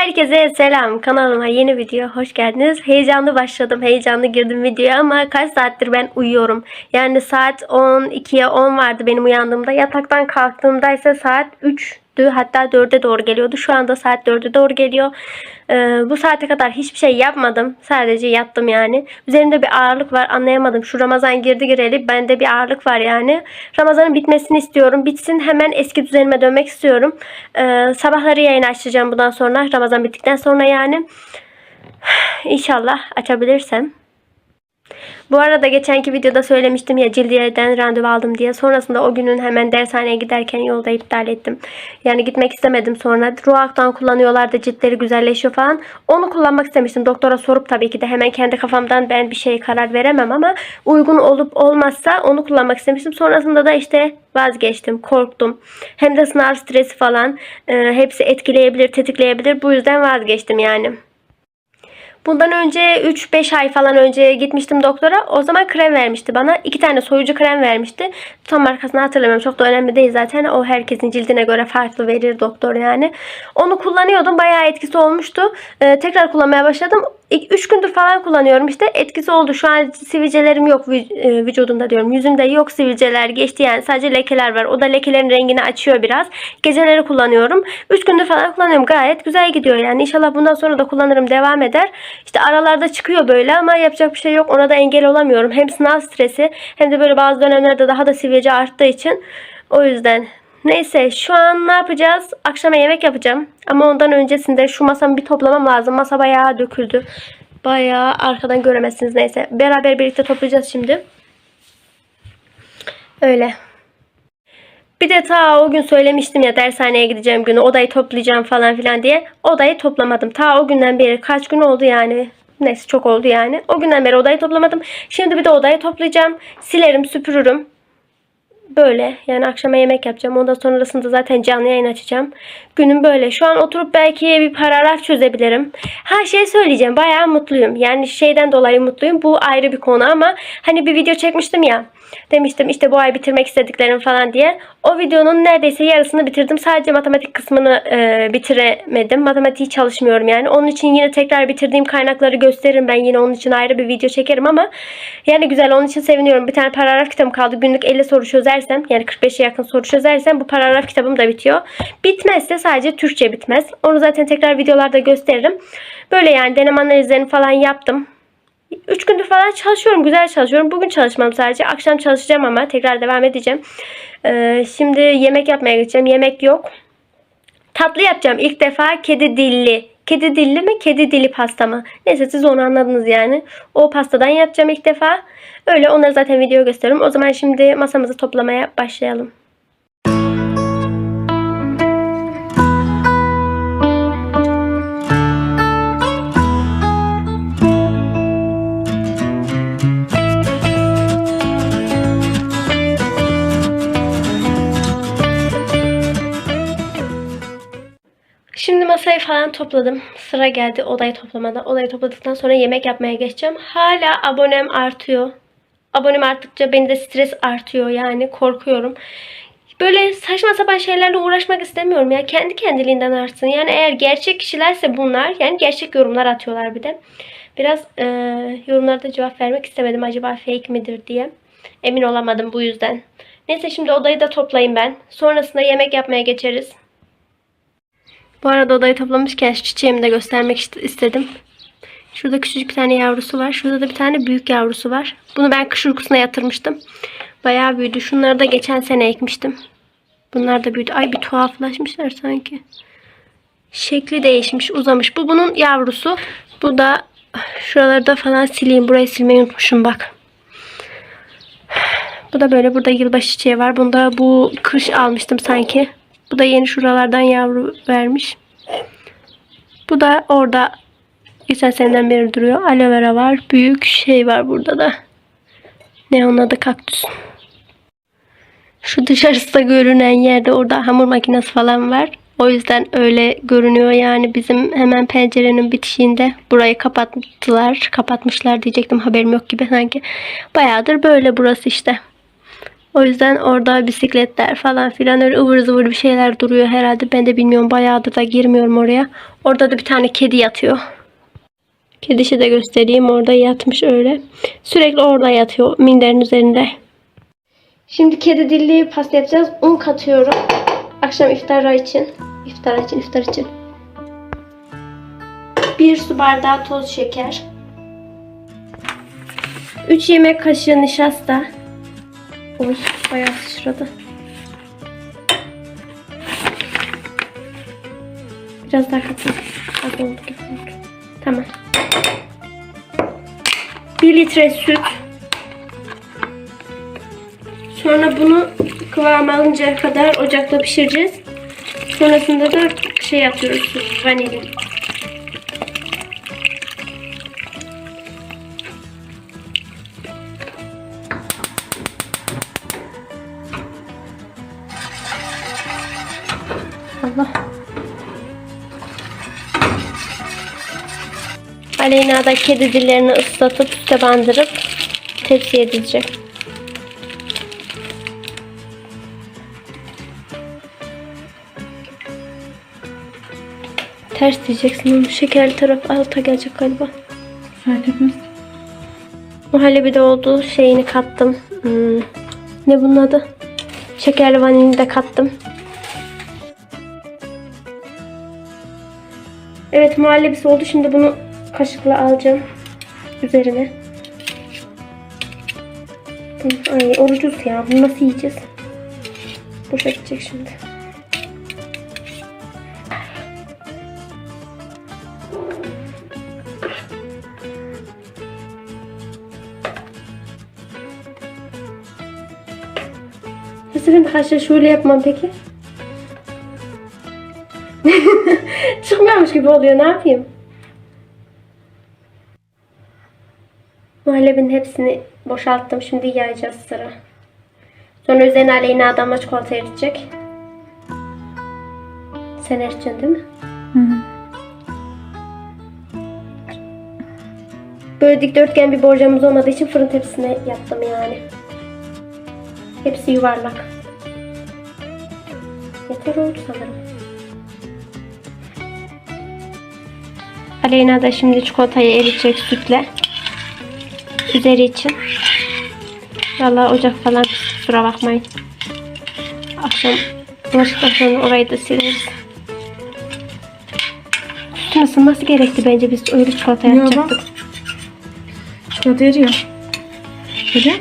Herkese selam. Kanalıma yeni video hoş geldiniz. Heyecanlı başladım. Heyecanlı girdim videoya ama kaç saattir ben uyuyorum. Yani saat 12'ye 10 vardı benim uyandığımda. Yataktan kalktığımda ise saat 3'tü. Hatta 4'e doğru geliyordu. Şu anda saat 4'e doğru geliyor. Ee, bu saate kadar hiçbir şey yapmadım. Sadece yattım yani. Üzerimde bir ağırlık var. Anlayamadım. Şu Ramazan girdi gireli bende bir ağırlık var yani. Ramazanın bitmesini istiyorum. Bitsin hemen eski düzenime dönmek istiyorum. Ee, sabahları yayın açacağım bundan sonra. Ramazan bittikten sonra yani. İnşallah açabilirsem. Bu arada geçenki videoda söylemiştim ya Cildiyeden randevu aldım diye. Sonrasında o günün hemen dershaneye giderken yolda iptal ettim. Yani gitmek istemedim sonra. Ruak'tan kullanıyorlar da ciltleri güzelleşiyor falan. Onu kullanmak istemiştim. Doktora sorup tabii ki de hemen kendi kafamdan ben bir şey karar veremem ama uygun olup olmazsa onu kullanmak istemiştim. Sonrasında da işte vazgeçtim. Korktum. Hem de sınav stresi falan e, hepsi etkileyebilir, tetikleyebilir. Bu yüzden vazgeçtim yani. Bundan önce 3-5 ay falan önce gitmiştim doktora. O zaman krem vermişti bana. İki tane soyucu krem vermişti. Tam markasını hatırlamıyorum. Çok da önemli değil zaten. O herkesin cildine göre farklı verir doktor yani. Onu kullanıyordum. Bayağı etkisi olmuştu. Ee, tekrar kullanmaya başladım. 3 gündür falan kullanıyorum işte. Etkisi oldu. Şu an sivilcelerim yok e, vücudumda diyorum. Yüzümde yok sivilceler geçti yani. Sadece lekeler var. O da lekelerin rengini açıyor biraz. Geceleri kullanıyorum. 3 gündür falan kullanıyorum. Gayet güzel gidiyor yani. İnşallah bundan sonra da kullanırım. Devam eder. İşte aralarda çıkıyor böyle ama yapacak bir şey yok. Ona da engel olamıyorum. Hem sınav stresi hem de böyle bazı dönemlerde daha da sivilce arttığı için. O yüzden Neyse şu an ne yapacağız? Akşama yemek yapacağım. Ama ondan öncesinde şu masamı bir toplamam lazım. Masa bayağı döküldü. Bayağı arkadan göremezsiniz neyse. Beraber birlikte toplayacağız şimdi. Öyle. Bir de ta o gün söylemiştim ya dershaneye gideceğim günü odayı toplayacağım falan filan diye. Odayı toplamadım. Ta o günden beri kaç gün oldu yani. Neyse çok oldu yani. O günden beri odayı toplamadım. Şimdi bir de odayı toplayacağım. Silerim, süpürürüm. Böyle yani akşama yemek yapacağım. Ondan sonrasında zaten canlı yayın açacağım. Günüm böyle. Şu an oturup belki bir paragraf çözebilirim. Ha şey söyleyeceğim. Bayağı mutluyum. Yani şeyden dolayı mutluyum. Bu ayrı bir konu ama hani bir video çekmiştim ya. Demiştim işte bu ay bitirmek istediklerim falan diye. O videonun neredeyse yarısını bitirdim. Sadece matematik kısmını e, bitiremedim. Matematiği çalışmıyorum yani. Onun için yine tekrar bitirdiğim kaynakları gösteririm. Ben yine onun için ayrı bir video çekerim ama yani güzel onun için seviniyorum. Bir tane paragraf kitabım kaldı. Günlük 50 soru çözersem yani 45'e yakın soru çözersem bu paragraf kitabım da bitiyor. Bitmezse sadece Türkçe bitmez. Onu zaten tekrar videolarda gösteririm. Böyle yani deneme analizlerini falan yaptım. 3 gündür falan çalışıyorum. Güzel çalışıyorum. Bugün çalışmam sadece. Akşam çalışacağım ama tekrar devam edeceğim. Ee, şimdi yemek yapmaya geçeceğim. Yemek yok. Tatlı yapacağım. İlk defa kedi dilli. Kedi dilli mi? Kedi dili pasta mı? Neyse siz onu anladınız yani. O pastadan yapacağım ilk defa. Öyle onları zaten video gösteririm. O zaman şimdi masamızı toplamaya başlayalım. Falan topladım. Sıra geldi odayı toplamada. Odayı topladıktan sonra yemek yapmaya geçeceğim. Hala abonem artıyor. Abonem arttıkça beni de stres artıyor yani korkuyorum. Böyle saçma sapan şeylerle uğraşmak istemiyorum ya. Kendi kendiliğinden artsın. Yani eğer gerçek kişilerse bunlar yani gerçek yorumlar atıyorlar bir de. Biraz e, yorumlarda cevap vermek istemedim. Acaba fake midir diye. Emin olamadım bu yüzden. Neyse şimdi odayı da toplayayım ben. Sonrasında yemek yapmaya geçeriz. Bu arada odayı toplamışken şu çiçeğimi de göstermek ist- istedim. Şurada küçücük bir tane yavrusu var. Şurada da bir tane büyük yavrusu var. Bunu ben kış uykusuna yatırmıştım. Bayağı büyüdü. Şunları da geçen sene ekmiştim. Bunlar da büyüdü. Ay bir tuhaflaşmışlar sanki. Şekli değişmiş, uzamış. Bu bunun yavrusu. Bu da şuralarda falan sileyim. Burayı silmeyi unutmuşum bak. Bu da böyle burada yılbaşı çiçeği var. Bunda bu kış almıştım sanki. Bu da yeni şuralardan yavru vermiş. Bu da orada geçen seneden beri duruyor. Aloe vera var. Büyük şey var burada da. Ne onun adı kaktüs. Şu dışarısı da görünen yerde orada hamur makinesi falan var. O yüzden öyle görünüyor yani bizim hemen pencerenin bitişiğinde burayı kapattılar. Kapatmışlar diyecektim haberim yok gibi sanki. Bayağıdır böyle burası işte. O yüzden orada bisikletler falan filan öyle ıvır zıvır bir şeyler duruyor herhalde. Ben de bilmiyorum bayağıdır da girmiyorum oraya. Orada da bir tane kedi yatıyor. Kedişi de göstereyim. Orada yatmış öyle. Sürekli orada yatıyor minderin üzerinde. Şimdi kedi dilli pasta yapacağız. Un katıyorum. Akşam iftara için. İftar için, iftar için. Bir su bardağı toz şeker. 3 yemek kaşığı nişasta. Oy bayağı sıçradı. Biraz daha katayım. Az oldu gibi oldu. Tamam. 1 litre süt. Sonra bunu kıvam alıncaya kadar ocakta pişireceğiz. Sonrasında da şey atıyoruz süt, vanilin. Allah. Aleyna da kedi dillerini ıslatıp süte bandırıp tepsiye dizecek. Ters diyeceksin onu. Şekerli taraf alta gelecek galiba. Fark etmez. Muhallebi de oldu. Şeyini kattım. Hmm. Ne bunun adı? Şekerli vanilini de kattım. Evet muhallebisi oldu. Şimdi bunu kaşıkla alacağım. Üzerine. Ay orucuz ya. Bunu nasıl yiyeceğiz? Boşa gidecek şimdi. Ben kaşığı şöyle yapmam peki? Çıkmıyormuş gibi oluyor. Ne yapayım? Muhallebinin hepsini boşalttım. Şimdi yayacağız sıra. Sonra üzerine aleyhine adamla çikolata eritecek. Sen eriteceksin değil mi? Hı hı. Böyle dikdörtgen bir borcamız olmadığı için fırın tepsisine yaptım yani. Hepsi yuvarlak. Yeter oldu sanırım. Aleyna da şimdi çikolatayı eritecek sütle. Üzeri için. Vallahi ocak falan kusura bakmayın. Akşam bulaşıktan sonra orayı da sileriz. Sütün ısınması gerekti bence biz öyle çikolata Yo, yapacaktık. Çikolata eriyor. Öyle.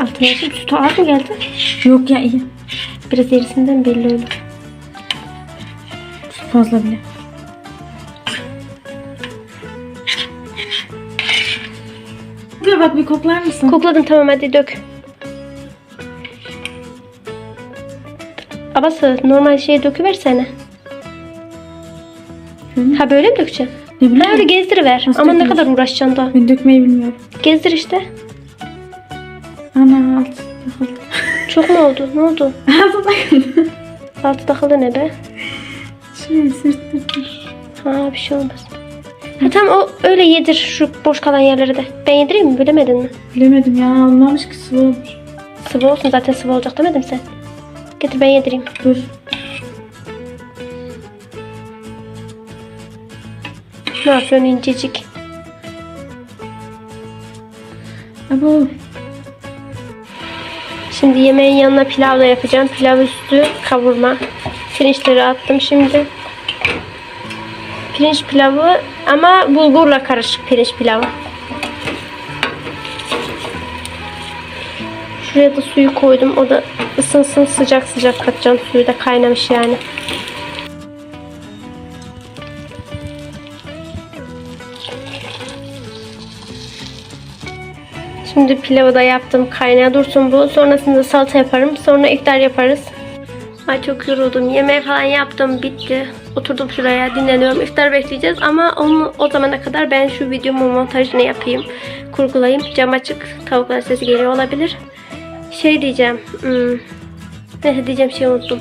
Altına şimdi sütü ağır mı geldi? Yok ya iyi. Biraz erisinden belli oldu. Fazla bile. Bir bak bir koklar mısın? Kokladım tamam hadi dök. Abası normal şeye döküversene. Şöyle. Ha böyle mi dökeceksin? Ne Ha bileyim. öyle gezdiriver. Nasıl Ama ne kadar uğraşacaksın da. Ben dökmeyi bilmiyorum. Gezdir işte. Ana alt. Çok mu oldu? Ne oldu? Altı takıldı. Altı takıldı ne be? Şey. Ha bir şey olmaz. Ha tamam o öyle yedir şu boş kalan yerleri de. Ben yedireyim mi? Bilemedin mi? Bilemedim ya olmamış ki sıvı olmuş. Sıvı olsun zaten sıvı olacak demedim sen. Getir ben yedireyim. Dur. Ne yapıyorsun incecik? Abo. Şimdi yemeğin yanına pilav da yapacağım. Pilav üstü kavurma. Pirinçleri attım şimdi. Pirinç pilavı ama bulgurla karışık pirinç pilavı. Şuraya da suyu koydum. O da ısınsın sıcak sıcak katacağım. Suyu da kaynamış yani. Şimdi pilavı da yaptım. Kaynaya dursun bu. Sonrasında salata yaparım. Sonra iftar yaparız. Ay çok yoruldum. Yemeği falan yaptım. Bitti. Oturdum şuraya dinleniyorum. İftar bekleyeceğiz ama onu o zamana kadar ben şu videomun montajını yapayım. Kurgulayayım. Cam açık. Tavuklar sesi geliyor olabilir. Şey diyeceğim. Hmm, ne diyeceğim şey unuttum.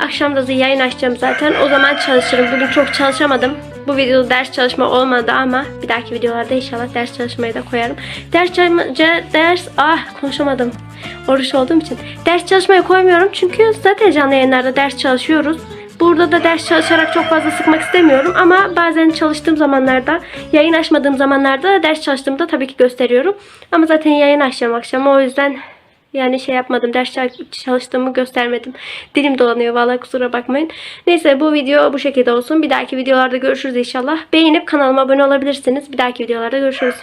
Akşam da yayın açacağım zaten. O zaman çalışırım. Bugün çok çalışamadım. Bu videoda ders çalışma olmadı ama bir dahaki videolarda inşallah ders çalışmayı da koyarım. Ders çalışma, ders, ah konuşamadım. Oruç olduğum için. Ders çalışmayı koymuyorum çünkü zaten canlı yayınlarda ders çalışıyoruz. Burada da ders çalışarak çok fazla sıkmak istemiyorum ama bazen çalıştığım zamanlarda, yayın açmadığım zamanlarda ders çalıştığımda tabii ki gösteriyorum. Ama zaten yayın açacağım akşam o yüzden yani şey yapmadım, ders çal- çalıştığımı göstermedim. Dilim dolanıyor vallahi kusura bakmayın. Neyse bu video bu şekilde olsun. Bir dahaki videolarda görüşürüz inşallah. Beğenip kanalıma abone olabilirsiniz. Bir dahaki videolarda görüşürüz.